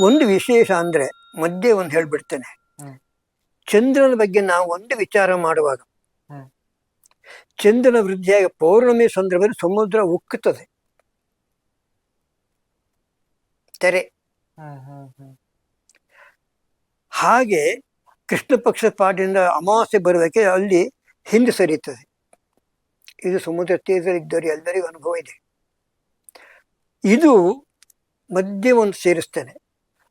ಒಂದು ವಿಶೇಷ ಅಂದ್ರೆ ಮಧ್ಯೆ ಒಂದು ಹೇಳ್ಬಿಡ್ತೇನೆ. ಚಂದ್ರನ ಬಗ್ಗೆ ನಾವು ಒಂದು ವಿಚಾರ ಮಾಡುವಾಗ ಚಂದ್ರನ ವೃದ್ಧಿಯಾಗಿ ಪೌರ್ಣಮಿ ಸಂದರ್ಭದಲ್ಲಿ ಸಮುದ್ರ ಉಕ್ಕುತ್ತದೆ. ತೆರೆ. ಹಾಗೆ ಕೃಷ್ಣ ಪಕ್ಷ ಪಾಠದಿಂದ ಅಮಾವಾಸ್ಯೆ ಬರುವಕ್ಕೆ ಅಲ್ಲಿ ಹಿಂದೆ ಸರಿಯುತ್ತದೆ. ಇದು ಸಮುದ್ರ ತೀರದಲ್ಲಿದ್ದರೆ ಎಲ್ಲರಿಗೂ ಅನುಭವ ಇದೆ. ಇದು ಮಧ್ಯೆ ಒಂದು ಸೇರಿಸ್ತೇನೆ.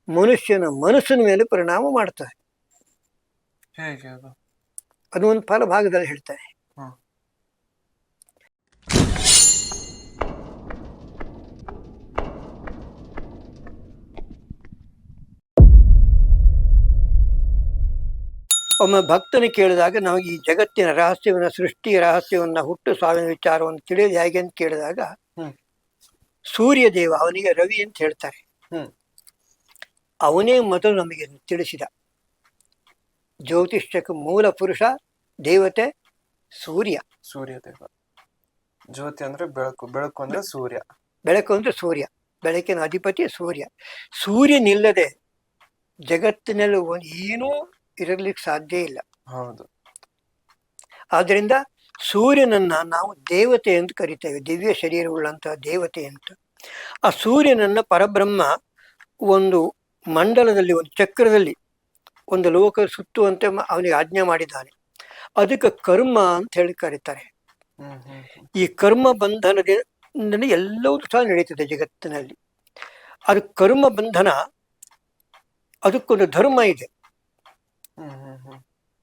ಮನುಷ್ಯನ ಮನಸ್ಸಿನ ಮೇಲೆ ಪರಿಣಾಮ ಮಾಡ್ತದೆ ಅದು ಒಂದು ಫಲಭಾಗದಲ್ಲಿ ಹೇಳ್ತಾರೆ ಹ್ಮ್. ಒಮ್ಮೆ ಭಕ್ತನ ಕೇಳಿದಾಗ ನಮಗೆ ಈ ಜಗತ್ತಿನ ರಹಸ್ಯವನ್ನ ಸೃಷ್ಟಿಯ ರಹಸ್ಯವನ್ನ ಹುಟ್ಟು ಸಾವಿನ ವಿಚಾರವನ್ನು ತಿಳಿಯೋದು ಹೇಗೆ ಅಂತ ಕೇಳಿದಾಗ ಹ್ಮ್. ಸೂರ್ಯ ದೇವ ಅವನಿಗೆ ರವಿ ಅಂತ ಹೇಳ್ತಾರೆ ಹ್ಮ್. ಅವನೇ ಮೊದಲು ನಮಗೆ ತಿಳಿಸಿದ. ಜ್ಯೋತಿಷ್ಯಕ್ಕೆ ಮೂಲ ಪುರುಷ ದೇವತೆ ಸೂರ್ಯ. ಸೂರ್ಯ ದೇವ ಜ್ಯೋತಿ ಅಂದ್ರೆ ಬೆಳಕು ಬೆಳಕು ಅಂದ್ರೆ ಸೂರ್ಯ. ಬೆಳಕು ಅಂದ್ರೆ ಸೂರ್ಯ ಬೆಳಕಿನ ಅಧಿಪತಿ ಸೂರ್ಯ. ಸೂರ್ಯನಿಲ್ಲದೆ ಜಗತ್ತಿನಲ್ಲಿ ಒಂದು ಏನೂ ಇರಲಿಕ್ಕೆ ಸಾಧ್ಯ ಇಲ್ಲ. ಹೌದು. ಆದ್ದರಿಂದ ಸೂರ್ಯನನ್ನ ನಾವು ದೇವತೆ ಅಂತ ಕರಿತೇವೆ ದಿವ್ಯ ಶರೀರವುಳ್ಳಂತಹ ದೇವತೆ ಅಂತ. ಆ ಸೂರ್ಯನನ್ನ ಪರಬ್ರಹ್ಮ ಒಂದು ಮಂಡಲದಲ್ಲಿ ಒಂದು ಚಕ್ರದಲ್ಲಿ ಒಂದು ಲೋಕ ಸುತ್ತುವಂತೆ ಅವನಿಗೆ ಆಜ್ಞೆ ಮಾಡಿದ್ದಾನೆ. ಅದಕ್ಕೆ ಕರ್ಮ ಅಂತ ಹೇಳಿ ಕರೀತಾರೆ. ಈ ಕರ್ಮ ಬಂಧನದಿಂದ ಎಲ್ಲವೂ ಸಹ ನಡೀತದೆ ಜಗತ್ತಿನಲ್ಲಿ. ಅದು ಕರ್ಮ ಬಂಧನ ಅದಕ್ಕೊಂದು ಧರ್ಮ ಇದೆ.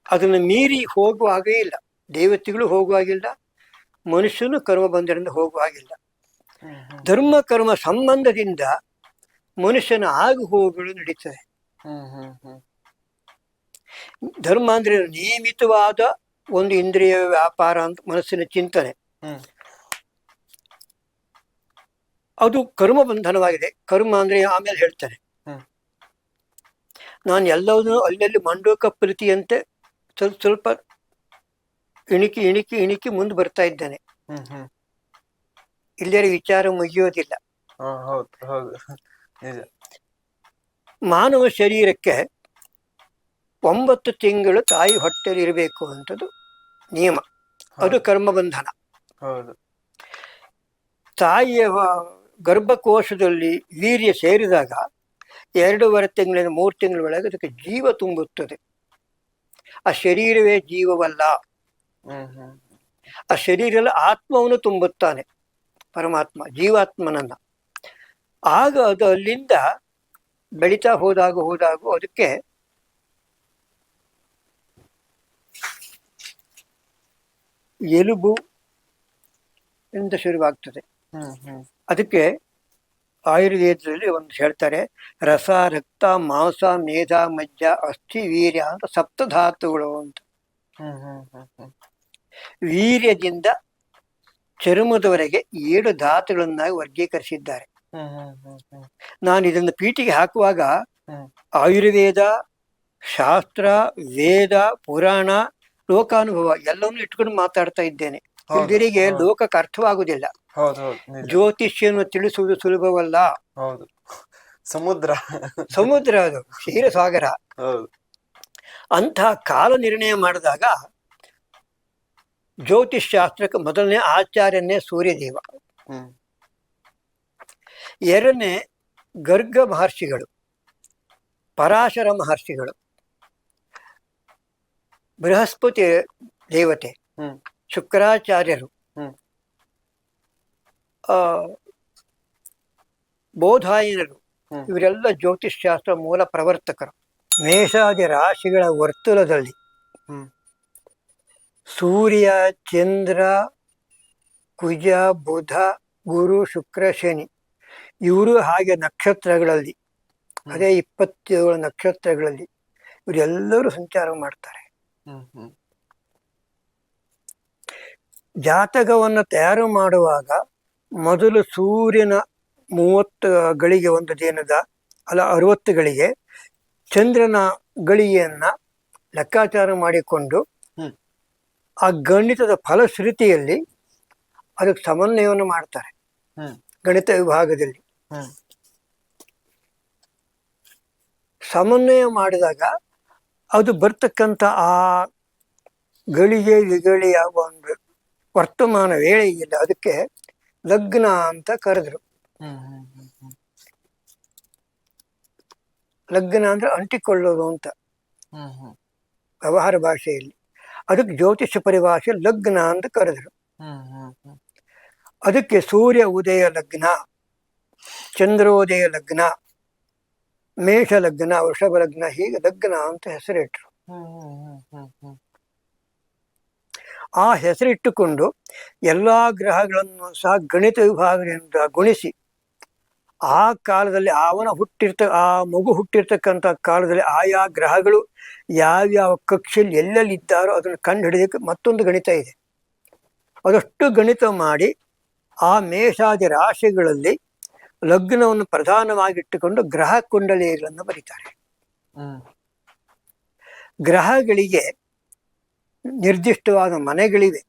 ಅದನ್ನು ಮೀರಿ ಹೋಗುವ ಹಾಗೇ ಇಲ್ಲ. ದೇವತೆಗಳು ಹೋಗುವಾಗಿಲ್ಲ ಮನುಷ್ಯನು ಕರ್ಮ ಬಂಧನದಿಂದ ಹೋಗುವ ಹಾಗಿಲ್ಲ ಧರ್ಮ ಕರ್ಮ ಸಂಬಂಧದಿಂದ ಮನುಷ್ಯನ ಆಗು ಹೋಗುಗಳು ನಡೀತದೆ ಹ್ಮ್ ಧರ್ಮ ಅಂದ್ರೆ ನಿಯಮಿತವಾದ ಒಂದು ಇಂದ್ರಿಯ ವ್ಯಾಪಾರ ಅಂತ ಮನಸ್ಸಿನ ಚಿಂತನೆ. ಅದು ಕರ್ಮ ಬಂಧನವಾಗಿದೆ ಕರ್ಮ ಅಂದ್ರೆ ಆಮೇಲೆ ಹೇಳ್ತಾನೆ. ನಾನು ಎಲ್ಲವನ್ನೂ ಅಲ್ಲಲ್ಲಿ ಮಂಡೋಕ ಪ್ರೀತಿಯಂತೆ ಸ್ವಲ್ಪ ಸ್ವಲ್ಪ ಇಣಿಕಿ ಇಣಿಕಿ ಇಣಿಕಿ ಮುಂದೆ ಬರ್ತಾ ಇದ್ದಾನೆ. ಇಲ್ಲೇ ವಿಚಾರ ಮುಗಿಯೋದಿಲ್ಲ. ಮಾನವ ಶರೀರಕ್ಕೆ ಒಂಬತ್ತು ತಿಂಗಳು ತಾಯಿ ಹೊಟ್ಟೆಲಿ ಇರಬೇಕು ಅಂತದ್ದು ನಿಯಮ ಅದು ಕರ್ಮಬಂಧನ. ಹೌದು. ತಾಯಿಯ ಗರ್ಭಕೋಶದಲ್ಲಿ ವೀರ್ಯ ಸೇರಿದಾಗ ಎರಡೂವರೆ ತಿಂಗಳಿಂದ ಮೂರು ತಿಂಗಳ ಒಳಗೆ ಅದಕ್ಕೆ ಜೀವ ತುಂಬುತ್ತದೆ. ಆ ಶರೀರವೇ ಜೀವವಲ್ಲ. ಆ ಶರೀರದಲ್ಲಿ ಆತ್ಮವನ್ನು ತುಂಬುತ್ತಾನೆ ಪರಮಾತ್ಮ ಜೀವಾತ್ಮನನ್ನ. ಆಗ ಅದು ಅಲ್ಲಿಂದ ಬೆಳೀತಾ ಹೋದಾಗ ಹೋದಾಗ ಅದಕ್ಕೆ ಎಲುಬು ಇಂದ ಶುರುವಾಗ್ತದೆ. ಅದಕ್ಕೆ ಆಯುರ್ವೇದದಲ್ಲಿ ಒಂದು ಹೇಳ್ತಾರೆ ರಸ ರಕ್ತ ಮಾಂಸ ಮೇಧ ಮಜ್ಜ ಅಸ್ಥಿ ವೀರ್ಯ ಅಂತ ಸಪ್ತಧಾತುಗಳು ಅಂತ. ವೀರ್ಯದಿಂದ ಚರ್ಮದವರೆಗೆ ಏಳು ಧಾತುಗಳನ್ನಾಗಿ ವರ್ಗೀಕರಿಸಿದ್ದಾರೆ. ನಾನು ಇದನ್ನು ಪೀಠಿಗೆ ಹಾಕುವಾಗ ಆಯುರ್ವೇದ ಶಾಸ್ತ್ರ ವೇದ ಪುರಾಣ ಲೋಕಾನುಭವ ಎಲ್ಲವನ್ನು ಇಟ್ಕೊಂಡು ಮಾತಾಡ್ತಾ ಇದ್ದೇನೆ. ಇದರಿಗೆ. ಲೋಕಕ್ಕೆ ಅರ್ಥವಾಗುವುದಿಲ್ಲ. ಜ್ಯೋತಿಷ್ಯನ್ನು ತಿಳಿಸುವುದು ಸುಲಭವಲ್ಲ. ಸಮುದ್ರ. ಸಮುದ್ರ ಅದು ಕ್ಷೀರಸಾಗರ. ಹೌದು. ಅಂತಹ ಕಾಲ ನಿರ್ಣಯ ಮಾಡಿದಾಗ ಜ್ಯೋತಿಷ್ ಶಾಸ್ತ್ರಕ್ಕೆ ಮೊದಲನೇ ಆಚಾರ್ಯನೇ ಸೂರ್ಯದೇವ. ಎರಡನೇ ಗರ್ಗ ಮಹರ್ಷಿಗಳು ಪರಾಶರ ಮಹರ್ಷಿಗಳು ಬೃಹಸ್ಪತಿ ದೇವತೆ ಶುಕ್ರಾಚಾರ್ಯರು ಬೋಧಾಯನರು ಇವರೆಲ್ಲ ಜ್ಯೋತಿಷ್ ಶಾಸ್ತ್ರ ಮೂಲ ಪ್ರವರ್ತಕರು. ಮೇಷಾದಿ ರಾಶಿಗಳ ವರ್ತುಲದಲ್ಲಿ ಸೂರ್ಯ ಚಂದ್ರ ಕುಜ ಬುಧ ಗುರು ಶುಕ್ರ ಶನಿ ಇವರು ಹಾಗೆ ನಕ್ಷತ್ರಗಳಲ್ಲಿ ಅದೇ ಇಪ್ಪತ್ತೇಳು ನಕ್ಷತ್ರಗಳಲ್ಲಿ ಇವರೆಲ್ಲರೂ ಸಂಚಾರ ಮಾಡ್ತಾರೆ. ಜಾತಕವನ್ನು ತಯಾರು ಮಾಡುವಾಗ ಮೊದಲು ಸೂರ್ಯನ ಮೂವತ್ತು ಗಳಿಗೆ ಒಂದು ದಿನದ ಅಲ್ಲ ಅರವತ್ತು ಗಳಿಗೆ ಚಂದ್ರನ ಗಳಿಗೆಯನ್ನ ಲೆಕ್ಕಾಚಾರ ಮಾಡಿಕೊಂಡು ಆ ಗಣಿತದ ಫಲಶ್ರುತಿಯಲ್ಲಿ ಅದಕ್ಕೆ ಸಮನ್ವಯವನ್ನು ಮಾಡ್ತಾರೆ. ಹ್ಮ್. ಗಣಿತ ವಿಭಾಗದಲ್ಲಿ. ಹ್ಮ್. ಸಮನ್ವಯ ಮಾಡಿದಾಗ ಅದು ಬರ್ತಕ್ಕಂಥ ಆ ಗಳಿಗೆ ವಿಗಳಿಯ ಒಂದು ವರ್ತಮಾನ ವೇಳೆ ಇಲ್ಲ. ಅದಕ್ಕೆ ಲಗ್ನ ಅಂತ ಕರೆದ್ರು. ಲಗ್ನ ಅಂದ್ರೆ ಅಂಟಿಕೊಳ್ಳೋದು ಅಂತ. ವ್ಯವಹಾರ ಭಾಷೆಯಲ್ಲಿ. ಅದಕ್ಕೆ ಜ್ಯೋತಿಷ ಪರಿಭಾಷೆ ಲಗ್ನ ಅಂತ ಕರೆದ್ರು. ಹ್ಮ್ ಹ್ಮ್ ಹ್ಮ್. ಅದಕ್ಕೆ ಸೂರ್ಯ ಉದಯ ಲಗ್ನ. ಚಂದ್ರೋದಯ ಲಗ್ನ ಮೇಷ ಲಗ್ನ ವೃಷಭ ಲಗ್ನ ಹೀಗೆ ಲಗ್ನ ಅಂತ ಹೆಸರಿಟ್ರು. ಆ ಹೆಸರಿಟ್ಟುಕೊಂಡು ಎಲ್ಲ ಗ್ರಹಗಳನ್ನು ಸಹ ಗಣಿತ ವಿಭಾಗದಿಂದ ಗುಣಿಸಿ ಆ ಕಾಲದಲ್ಲಿ ಅವನ ಹುಟ್ಟಿರ್ತ ಆ ಮಗು ಹುಟ್ಟಿರ್ತಕ್ಕಂಥ ಕಾಲದಲ್ಲಿ ಆಯಾ ಗ್ರಹಗಳು ಯಾವ್ಯಾವ ಕಕ್ಷೆಯಲ್ಲಿ ಎಲ್ಲೆಲ್ಲಿದ್ದಾರೋ ಅದನ್ನು ಕಂಡು ಹಿಡಿಯೋಕ್ಕೆ ಮತ್ತೊಂದು ಗಣಿತ ಇದೆ. ಅದಷ್ಟು ಗಣಿತ ಮಾಡಿ ಆ ಮೇಷಾದಿ ರಾಶಿಗಳಲ್ಲಿ ಲಗ್ನವನ್ನು ಪ್ರಧಾನವಾಗಿಟ್ಟುಕೊಂಡು ಗ್ರಹ ಕುಂಡಲಿಗಳನ್ನು ಬರೀತಾರೆ. ಹ್ಮ್. ಗ್ರಹಗಳಿಗೆ ನಿರ್ದಿಷ್ಟವಾದ ಮನೆಗಳಿವೆ.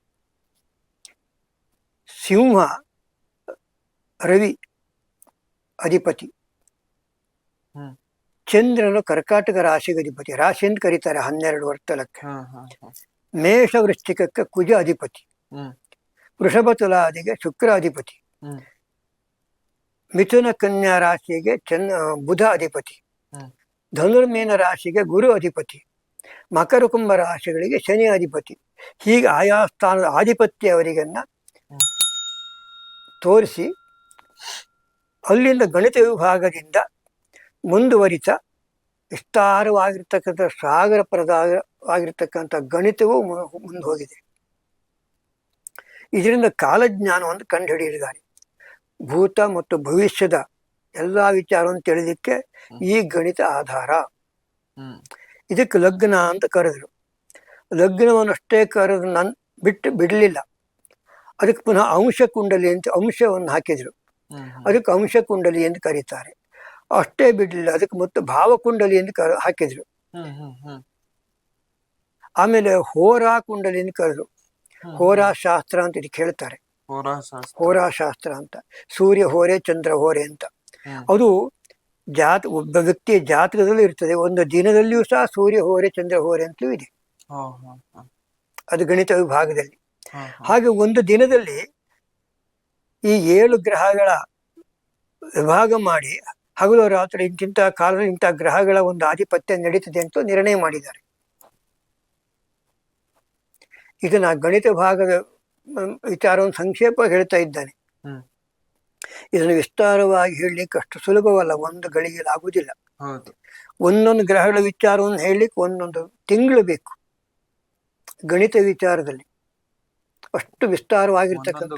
ಸಿಂಹ ರವಿ ಅಧಿಪತಿ. ಚಂದ್ರನು ಕರ್ಕಾಟಕ ರಾಶಿಗೆ ಅಧಿಪತಿ. ರಾಶಿ ಅಂತ ಕರೀತಾರೆ ಹನ್ನೆರಡು ವರ್ತಲಕ್ಕೆ ಮೇಷ ವೃಶ್ಚಿಕಕ್ಕೆ ಕುಜ ಅಧಿಪತಿ. ಹ್ಮ್. ವೃಷಭ ತುಲಾದಿಗೆ ಶುಕ್ರ ಅಧಿಪತಿ. ಮಿಥುನ ಕನ್ಯಾ ರಾಶಿಗೆ ಚಂದ ಬುಧ ಅಧಿಪತಿ. ಧನುರ್ಮೇನ ರಾಶಿಗೆ ಗುರು ಅಧಿಪತಿ. ಮಕರ ಕುಂಭ ರಾಶಿಗಳಿಗೆ ಶನಿ ಅಧಿಪತಿ. ಹೀಗೆ ಆಯಾ ಸ್ಥಾನದ ಆಧಿಪತ್ಯ ಅವರಿಗನ್ನ. ತೋರಿಸಿ ಅಲ್ಲಿಂದ ಗಣಿತ ವಿಭಾಗದಿಂದ ಮುಂದುವರಿತ ವಿಸ್ತಾರವಾಗಿರ್ತಕ್ಕಂಥ ಸಾಗರ ಪ್ರದಾವಾಗಿರ್ತಕ್ಕಂಥ ಗಣಿತವೂ ಮುಂದೆ ಹೋಗಿದೆ ಇದರಿಂದ ಕಾಲಜ್ಞಾನವನ್ನು ಕಂಡುಹಿಡಿದಿದ್ದಾರೆ ಭೂತ ಮತ್ತು ಭವಿಷ್ಯದ ಎಲ್ಲ ವಿಚಾರವನ್ನು ತಿಳಿದಕ್ಕೆ ಈ ಗಣಿತ ಆಧಾರ. ಇದಕ್ಕೆ ಲಗ್ನ ಅಂತ ಕರೆದ್ರು. ಲಗ್ನವನ್ನಷ್ಟೇ ಕರೆದು ನಾನು ಬಿಟ್ಟು ಬಿಡಲಿಲ್ಲ. ಅದಕ್ಕೆ ಪುನಃ ಅಂಶ ಕುಂಡಲಿ ಅಂತ ಅಂಶವನ್ನು ಹಾಕಿದ್ರು. ಅದಕ್ಕೆ ಅಂಶ ಕುಂಡಲಿ ಎಂದು ಕರೀತಾರೆ. ಅಷ್ಟೇ ಬಿಡಲಿಲ್ಲ ಅದಕ್ಕೆ ಮತ್ತು ಭಾವಕುಂಡಲಿ ಎಂದು ಕರ ಹಾಕಿದ್ರು. ಆಮೇಲೆ ಹೋರಾ ಕುಂಡಲಿ ಎಂದು ಕರೆದ್ರು. ಹೋರಾ ಶಾಸ್ತ್ರ ಅಂತ ಇದಕ್ಕೆ ಹೇಳ್ತಾರೆ ಹೋರಾಶಾಸ್ತ್ರ ಅಂತ. ಸೂರ್ಯ ಹೋರೆ ಚಂದ್ರ ಹೋರೆ ಅಂತ. ಅದು ಜಾತ ಒಬ್ಬ ವ್ಯಕ್ತಿಯ ಜಾತಕದಲ್ಲೂ ಇರ್ತದೆ. ಒಂದು ದಿನದಲ್ಲಿಯೂ ಸಹ ಸೂರ್ಯ ಹೋರೆ ಚಂದ್ರ ಹೋರೆ ಅಂತಲೂ ಇದೆ. ಅದು ಗಣಿತ ವಿಭಾಗದಲ್ಲಿ. ಹಾಗೆ ಒಂದು ದಿನದಲ್ಲಿ ಈ ಏಳು ಗ್ರಹಗಳ ವಿಭಾಗ ಮಾಡಿ ಹಗಲು ರಾತ್ರಿ ಇಂತಿಂಥ ಕಾಲ ಇಂಥ ಗ್ರಹಗಳ ಒಂದು ಆಧಿಪತ್ಯ ನಡೀತದೆ ಅಂತ ನಿರ್ಣಯ ಮಾಡಿದ್ದಾರೆ. ಇದನ್ನ ಗಣಿತ ಭಾಗದ ವಿಚಾರವನ್ನು ಸಂಕ್ಷೇಪ ಹೇಳ್ತಾ ಇದ್ದಾನೆ. ಹ್ಮ್. ಇದನ್ನು ವಿಸ್ತಾರವಾಗಿ ಹೇಳಲಿಕ್ಕೆ ಅಷ್ಟು ಸುಲಭವಲ್ಲ ಒಂದು ಗಳಿಗೆ ಆಗುವುದಿಲ್ಲ. ಒಂದೊಂದು ಗ್ರಹಗಳ ವಿಚಾರವನ್ನು ಹೇಳಲಿಕ್ಕೆ ಒಂದೊಂದು ತಿಂಗಳು ಬೇಕು. ಗಣಿತ ವಿಚಾರದಲ್ಲಿ. ಅಷ್ಟು ವಿಸ್ತಾರವಾಗಿರ್ತಕ್ಕಂಥ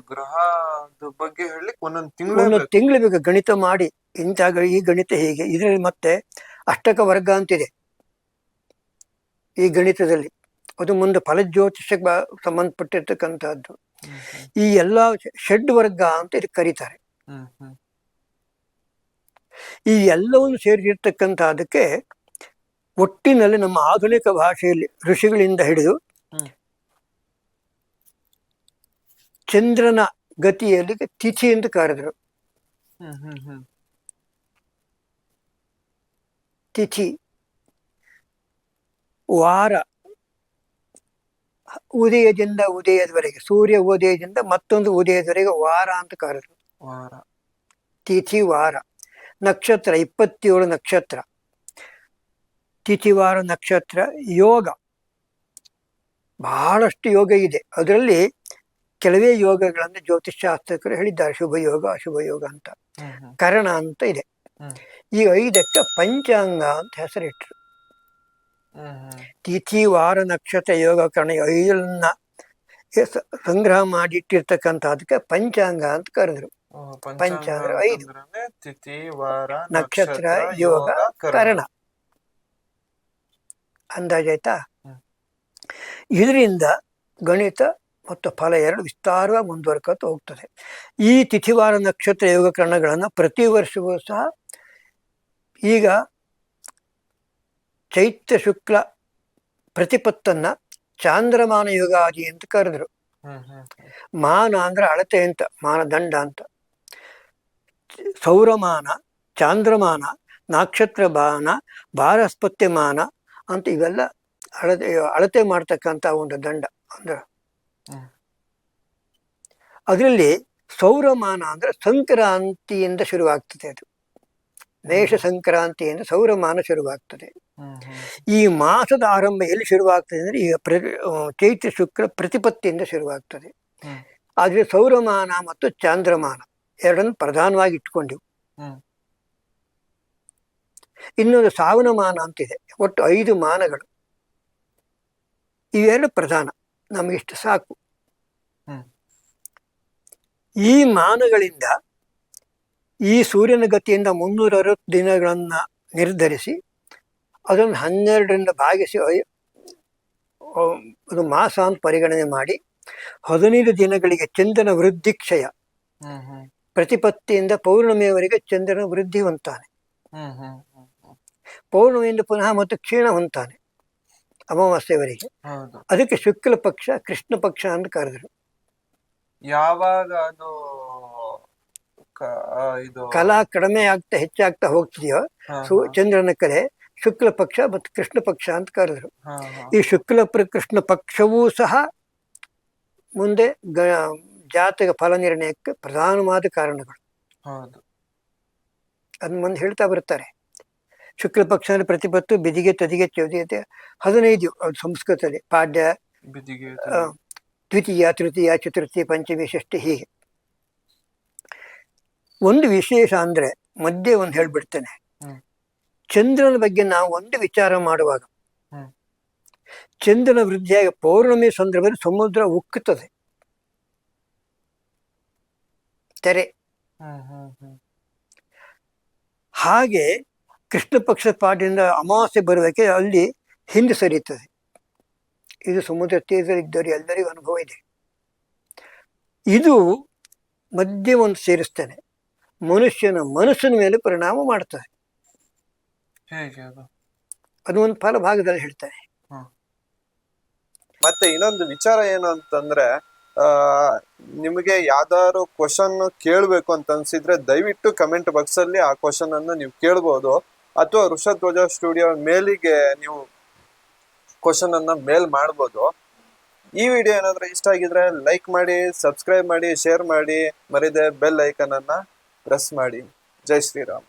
ಬಗ್ಗೆ ಹೇಳಲಿಕ್ಕೆ ಒಂದೊಂದು ತಿಂಗಳು ಒಂದೊಂದು ತಿಂಗಳು ಬೇಕು. ಗಣಿತ ಮಾಡಿ ಇಂಥ ಈ ಗಣಿತ ಹೇಗೆ? ಇದರಲ್ಲಿ ಮತ್ತೆ ಅಷ್ಟಕ ವರ್ಗ ಅಂತಿದೆ. ಈ ಗಣಿತದಲ್ಲಿ. ಅದು ಮುಂದೆ ಫಲಜ್ಯೋತಿಷಕ್ಕೆ ಸಂಬಂಧಪಟ್ಟಿರ್ತಕ್ಕಂಥದ್ದು. ಈ ಎಲ್ಲ ಷಡ್ ವರ್ಗ ಅಂತ ಇದಕ್ಕೆ ಕರೀತಾರೆ. ಈ ಎಲ್ಲವನ್ನು ಸೇರಿಸಿರ್ತಕ್ಕಂಥ ಅದಕ್ಕೆ ಒಟ್ಟಿನಲ್ಲಿ ನಮ್ಮ ಆಧುನಿಕ ಭಾಷೆಯಲ್ಲಿ ಋಷಿಗಳಿಂದ ಹಿಡಿದು ಚಂದ್ರನ ಗತಿಯಲ್ಲಿ ತಿಥಿ ಎಂದು ಕರೆದರು. ತಿಥಿ ವಾರ ಉದಯದಿಂದ ಉದಯದವರೆಗೆ ಸೂರ್ಯ ಉದಯದಿಂದ ಮತ್ತೊಂದು ಉದಯದವರೆಗೆ ವಾರ ಅಂತ ಕರೆದ್ರು. ವಾರ. ತಿಥಿ ವಾರ. ನಕ್ಷತ್ರ ಇಪ್ಪತ್ತೇಳು ನಕ್ಷತ್ರ. ತಿಥಿವಾರ ನಕ್ಷತ್ರ ಯೋಗ. ಬಹಳಷ್ಟು ಯೋಗ ಇದೆ. ಅದರಲ್ಲಿ ಕೆಲವೇ ಯೋಗಗಳನ್ನು ಜ್ಯೋತಿಷ್ಶಾಸ್ತ್ರಕರು ಹೇಳಿದ್ದಾರೆ. ಶುಭ ಯೋಗ ಅಶುಭ ಯೋಗ ಅಂತ. ಕರಣ ಅಂತ ಇದೆ. ಈ ಐದಕ್ಕೆ ಪಂಚಾಂಗ ಅಂತ ಹೆಸರಿಟ್ರು. ತಿಥಿ ವಾರ ನಕ್ಷತ್ರ ಯೋಗ ಕರಣ ಈ ಐದನ್ನ ಸಂಗ್ರಹ ಮಾಡಿ ಇಟ್ಟಿರ್ತಕ್ಕಂಥದಕ್ಕೆ ಪಂಚಾಂಗ ಅಂತ ಕರೆದ್ರು. ಪಂಚಾಂಗ ಐದು. ತಿಥಿ ವಾರ ನಕ್ಷತ್ರ, ಯೋಗ, ಕರಣ ಅಂದಾಜಾಯ್ತಾ. ಇದರಿಂದ ಗಣಿತ ಮತ್ತು ಫಲ ಎರಡು ವಿಸ್ತಾರವಾಗಿ ಮುಂದುವರ್ಕೊತ ಹೋಗ್ತದೆ. ಈ ತಿಥಿವಾರ ನಕ್ಷತ್ರ ಯೋಗಕರಣಗಳನ್ನು ಪ್ರತಿ ವರ್ಷವೂ ಸಹ ಈಗ ಚೈತ್ರ ಶುಕ್ಲ ಪ್ರತಿಪತ್ತನ್ನ ಚಾಂದ್ರಮಾನ ಯುಗಾದಿ ಅಂತ ಕರೆದ್ರು. ಮಾನ ಅಂದ್ರೆ ಅಳತೆ ಅಂತ ಮಾನದಂಡ ಅಂತ. ಸೌರಮಾನ ಚಾಂದ್ರಮಾನ ನಕ್ಷತ್ರ ಬಾನ ಭಾರಸ್ಪತ್ಯಮಾನ ಅಂತ ಇವೆಲ್ಲ ಅಳತೆ ಅಳತೆ ಮಾಡ್ತಕ್ಕಂಥ ಒಂದು ದಂಡ ಅಂದ್ರೆ. ಅದರಲ್ಲಿ ಸೌರಮಾನ ಅಂದ್ರೆ ಸಂಕ್ರಾಂತಿಯಿಂದ ಶುರುವಾಗ್ತದೆ ಅದು. ಮೇಷ ಸಂಕ್ರಾಂತಿಯಿಂದ ಸೌರಮಾನ ಶುರುವಾಗ್ತದೆ. ಈ ಮಾಸದ ಆರಂಭ ಎಲ್ಲಿ ಶುರುವಾಗ್ತದೆ ಅಂದ್ರೆ ಈಗ ಪ್ರ ಚೈತ್ರ ಶುಕ್ರ ಪ್ರತಿಪತ್ತಿಯಿಂದ ಶುರುವಾಗ್ತದೆ ಆದ್ರೆ ಸೌರಮಾನ ಮತ್ತು ಚಾಂದ್ರಮಾನ ಎರಡನ್ನು ಪ್ರಧಾನವಾಗಿ ಇಟ್ಕೊಂಡಿವು. ಇನ್ನೊಂದು ಸಾವನಮಾನ ಅಂತಿದೆ ಒಟ್ಟು ಐದು ಮಾನಗಳು ಇವೆರಡು ಪ್ರಧಾನ ನಮಗಿಷ್ಟು ಸಾಕು. ಈ ಮಾನಗಳಿಂದ ಈ ಸೂರ್ಯನ ಗತಿಯಿಂದ ಮುನ್ನೂರ ಅರವತ್ತು ದಿನಗಳನ್ನ ನಿರ್ಧರಿಸಿ ಅದನ್ನು ಹನ್ನೆರಡರಿಂದ ಭಾಗಿಸಿ ಅದು ಮಾಸ ಅಂತ ಪರಿಗಣನೆ ಮಾಡಿ ಹದಿನೈದು ದಿನಗಳಿಗೆ ಚಂದ್ರನ ವೃದ್ಧಿ ಕ್ಷಯ. ಪ್ರತಿಪತ್ತಿಯಿಂದ ಪೌರ್ಣಮಿಯವರೆಗೆ ಚಂದ್ರನ ವೃದ್ಧಿ ಹೊಂತಾನೆ ಪೌರ್ಣಮಿಯಿಂದ ಪುನಃ ಮತ್ತು ಕ್ಷೀಣ ಹೊಂತಾನೆ ಅಮಾವಾಸ್ಯೆವರೆಗೆ. ಅದಕ್ಕೆ ಶುಕ್ಲ ಪಕ್ಷ ಕೃಷ್ಣ ಪಕ್ಷ ಅಂತ ಕರೆದರು. ಯಾವಾಗ ಅದು ಕಲಾ ಕಡಿಮೆ ಆಗ್ತಾ ಹೆಚ್ಚಾಗ್ತಾ ಹೋಗ್ತಿದೆಯೋ ಚಂದ್ರನ ಕಲೆ ಶುಕ್ಲ ಪಕ್ಷ ಮತ್ತು ಕೃಷ್ಣ ಪಕ್ಷ ಅಂತ ಕರೆದರು. ಈ ಶುಕ್ಲ ಪ್ರ- ಕೃಷ್ಣ ಪಕ್ಷವೂ ಸಹ ಮುಂದೆ ಗ ಜಾತಕ ಫಲ ನಿರ್ಣಯಕ್ಕೆ ಪ್ರಧಾನವಾದ ಕಾರಣಗಳು. ಅದನ್ನ ಮುಂದೆ ಹೇಳ್ತಾ ಬರ್ತಾರೆ. ಶುಕ್ಲ ಪಕ್ಷ ಅಂದ್ರೆ ಪ್ರತಿಪತ್ತು ಬಿದಿಗೆ ತದಿಗೆ ಚೌದಿಗೆ ಹದಿನೈದು ಸಂಸ್ಕೃತದಲ್ಲಿ. ಪಾಡ್ಯ ದ್ವಿತೀಯ ತೃತೀಯ ಚತುರ್ಥಿ ಪಂಚಮಿ ಷಷ್ಠಿ ಹೀಗೆ. ಒಂದು ವಿಶೇಷ ಅಂದ್ರೆ ಮಧ್ಯೆ ಒಂದು ಹೇಳ್ಬಿಡ್ತೇನೆ. ಚಂದ್ರನ ಬಗ್ಗೆ ನಾವು ಒಂದು ವಿಚಾರ ಮಾಡುವಾಗ ಚಂದ್ರನ ವೃದ್ಧಿಯಾಗಿ ಪೌರ್ಣಮಿ ಸಂದರ್ಭದಲ್ಲಿ ಸಮುದ್ರ ಉಕ್ಕುತ್ತದೆ. ತೆರೆ. ಹಾಗೆ ಕೃಷ್ಣ ಪಕ್ಷ ಪಾಠದಿಂದ ಅಮಾವಾಸ್ಯೆ ಬರುವಕ್ಕೆ ಅಲ್ಲಿ ಹಿಂದೆ ಸರಿಯುತ್ತದೆ. ಇದು ಸಮುದ್ರ ತೀರದಲ್ಲಿದ್ದವರು ಎಲ್ಲರಿಗೂ ಅನುಭವ ಇದೆ. ಇದು ಮಧ್ಯವನ್ನು ಸೇರಿಸ್ತೇನೆ. ಮನುಷ್ಯನ ಮನಸ್ಸಿನ ಮೇಲೆ ಪರಿಣಾಮ ಮಾಡ್ತದೆ ಹೇಗೆ ಅದು? ಒಂದು ಫಲ ಭಾಗದಲ್ಲಿ ಹೇಳ್ತಾರೆ ಮತ್ತೆ ಇನ್ನೊಂದು ವಿಚಾರ ಏನು ಅಂತಂದ್ರೆ ಆ ನಿಮಗೆ ಯಾವ್ದಾದ್ರು ಕ್ವಶನ್ ಕೇಳ್ಬೇಕು ಅಂತ ಅನ್ಸಿದ್ರೆ ದಯವಿಟ್ಟು ಕಮೆಂಟ್ ಬಾಕ್ಸ್ ಅಲ್ಲಿ ಆ ಕ್ವಶನ್ ಅನ್ನು ನೀವು ಕೇಳ್ಬೋದು. ಅಥವಾ ಋಷಧ್ವಜ ಸ್ಟುಡಿಯೋ ಮೇಲಿಗೆ ನೀವು ಕ್ವಶನ್ ಅನ್ನ ಮೇಲ್ ಮಾಡ್ಬೋದು. ಈ ವಿಡಿಯೋ ಏನಾದ್ರೆ ಇಷ್ಟ ಆಗಿದ್ರೆ ಲೈಕ್ ಮಾಡಿ ಸಬ್ಸ್ಕ್ರೈಬ್ ಮಾಡಿ ಶೇರ್ ಮಾಡಿ ಮರಿದೆ ಬೆಲ್ ಐಕನ್ ಅನ್ನ ಪ್ರೆಸ್ ಮಾಡಿ. ಜೈ ಶ್ರೀರಾಮ್.